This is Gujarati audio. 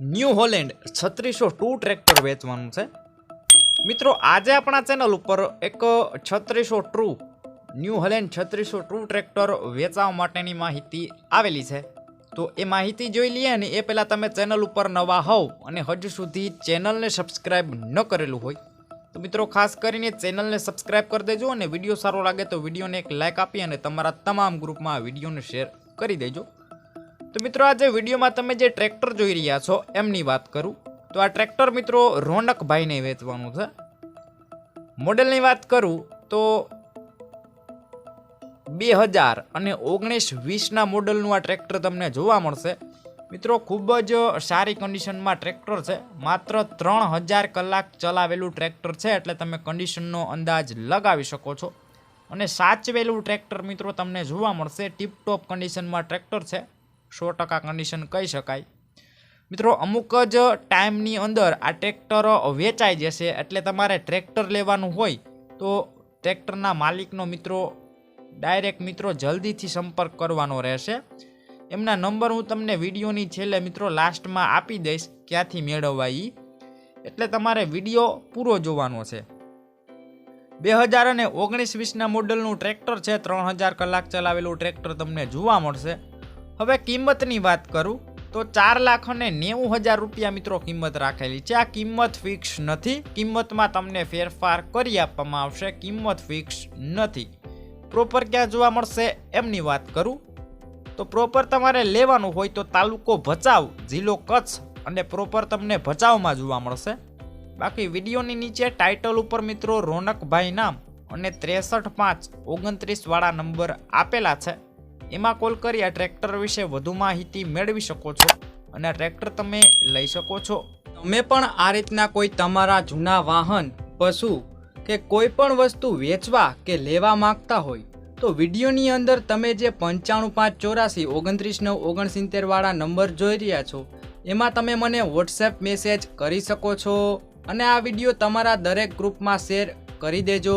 ન્યૂ હોલેન્ડ છત્રીસો ટુ ટ્રેક્ટર વેચવાનું છે. મિત્રો, આજે આપણા ચેનલ ઉપર એક છત્રીસો ટ્રુ ન્યૂ હોલેન્ડ છત્રીસો ટ્રુ ટ્રેક્ટર વેચવા માટેની માહિતી આવેલી છે. તો એ માહિતી જોઈ લઈએ ને એ પહેલાં તમે ચેનલ ઉપર નવા હોવ અને હજુ સુધી ચેનલને સબસ્ક્રાઈબ ન કરેલું હોય, તો મિત્રો ખાસ કરીને ચેનલને સબસ્ક્રાઈબ કરી દેજો અને વીડિયો સારો લાગે તો વિડીયોને એક લાઇક આપી અને તમારા તમામ ગ્રુપમાં આ વિડીયોને શેર કરી દેજો. તો મિત્રો આજે વિડીયોમાં તમે જે ટ્રેક્ટર જોઈ રહ્યા છો, એમની વાત કરું. તો આ ટ્રેક્ટર મિત્રો રોનકભાઈને વેચવાનું છે. મોડેલની વાત કરું તો બે હજાર અને ઓગણીસ વીસના મોડલનું આ ટ્રેક્ટર તમને જોવા મળશે. મિત્રો ખૂબ જ સારી કન્ડિશનમાં ટ્રેક્ટર છે. માત્ર ત્રણ હજાર કલાક ચલાવેલું ટ્રેક્ટર છે, એટલે તમે કન્ડિશનનો અંદાજ લગાવી શકો છો. અને સાચવેલું ટ્રેક્ટર મિત્રો તમને જોવા મળશે. ટીપટોપ કન્ડિશનમાં ટ્રેક્ટર છે. સો ટકા કન્ડિશન કહી શકાય. મિત્રો, અમુક જ ટાઈમની અંદર આ ટ્રેક્ટર વેચાઈ જશે એટલે તમારે ટ્રેક્ટર લેવાનું હોય તો ટ્રેક્ટરના માલિકનો મિત્રો ડાયરેક્ટ મિત્રો જલ્દીથી સંપર્ક કરવાનો રહેશે. એમના નંબર હું તમને વિડીયોની છેલ્લે મિત્રો લાસ્ટમાં આપી દઈશ, ક્યાંથી મેળવવા એ એટલે તમારે વીડિયો પૂરો જોવાનો છે. બે હજાર અને ઓગણીસ વીસના મોડલનું ટ્રેક્ટર છે, ત્રણ હજાર કલાક ચલાવેલું ટ્રેક્ટર તમને જોવા મળશે. હવે કિંમતની વાત કરું, તો ચાર લાખ અને નેવું હજાર રૂપિયા મિત્રો કિંમત રાખેલી છે. આ કિંમત ફિક્સ નથી. કિંમતમાં તમને ફેરફાર કરી આપવામાં આવશે. કિંમત ફિક્સ નથી. પ્રોપર ક્યાં જોવા મળશે એમની વાત કરું. તો પ્રોપર તમારે લેવાનું હોય તો તાલુકો ભચાઉ, જિલ્લો કચ્છ અને પ્રોપર તમને ભચાઉમાં જોવા મળશે. બાકી વિડીયોની નીચે ટાઇટલ ઉપર મિત્રો રોનકભાઈ નામ અને ત્રેસઠ પાંચ ઓગણત્રીસ વાળા નંબર આપેલા છે. એમાં કોલ કરી આ ટ્રેક્ટર વિશે વધુ માહિતી મેળવી શકો છો અને ટ્રેક્ટર તમે લઈ શકો છો. તમે પણ આ રીતના કોઈ તમારા જૂના વાહન, પશુ કે કોઈ પણ વસ્તુ વેચવા કે લેવા માંગતા હોય, તો વિડીયોની અંદર તમે જે પંચાણું પાંચ ચોરાસી ઓગણત્રીસ નવ ઓગણસિત્તેરવાળા નંબર જોઈ રહ્યા છો, એમાં તમે મને વોટ્સએપ મેસેજ કરી શકો છો અને આ વીડિયો તમારા દરેક ગ્રુપમાં શેર કરી દેજો.